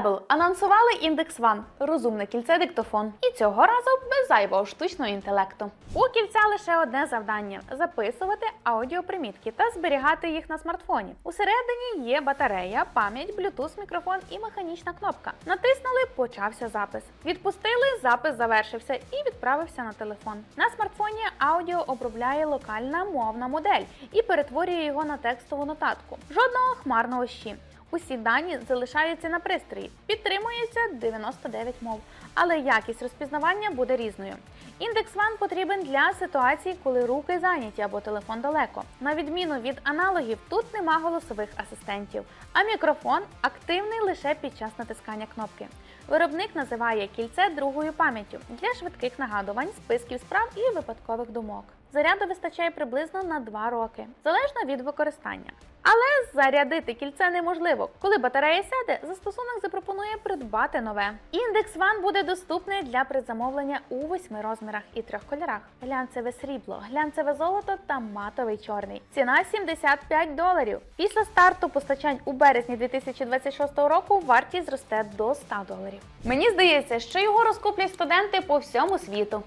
Pebble анонсували індекс One – розумне кільце диктофон. І цього разу без зайвого штучного інтелекту. У кільця лише одне завдання записувати аудіопримітки та зберігати їх на смартфоні. Усередині є батарея, пам'ять, Bluetooth, мікрофон і механічна кнопка. Натиснули, почався запис. Відпустили, запис завершився і відправився на телефон. На смартфоні аудіо обробляє локальна мовна модель і перетворює його на текстову нотатку. Жодного хмарного щі. Усі дані залишаються на пристрої. Підтримується 99 мов, але якість розпізнавання буде різною. Індекс One потрібен для ситуацій, коли руки зайняті або телефон далеко. На відміну від аналогів, тут нема голосових асистентів, а мікрофон активний лише під час натискання кнопки. Виробник називає кільце другою пам'яттю для швидких нагадувань, списків справ і випадкових думок. Заряду вистачає приблизно на 2 роки, залежно від використання. Але зарядити кільце неможливо. Коли батарея сяде, застосунок запропонує придбати нове. Індекс One буде доступний для предзамовлення у восьми розмірах і трьох кольорах: глянцеве срібло, глянцеве золото та матовий чорний. Ціна 75 доларів. Після старту постачань у березні 2026 року вартість зросте до 100 доларів. Мені здається, що його розкуплять студенти по всьому світу.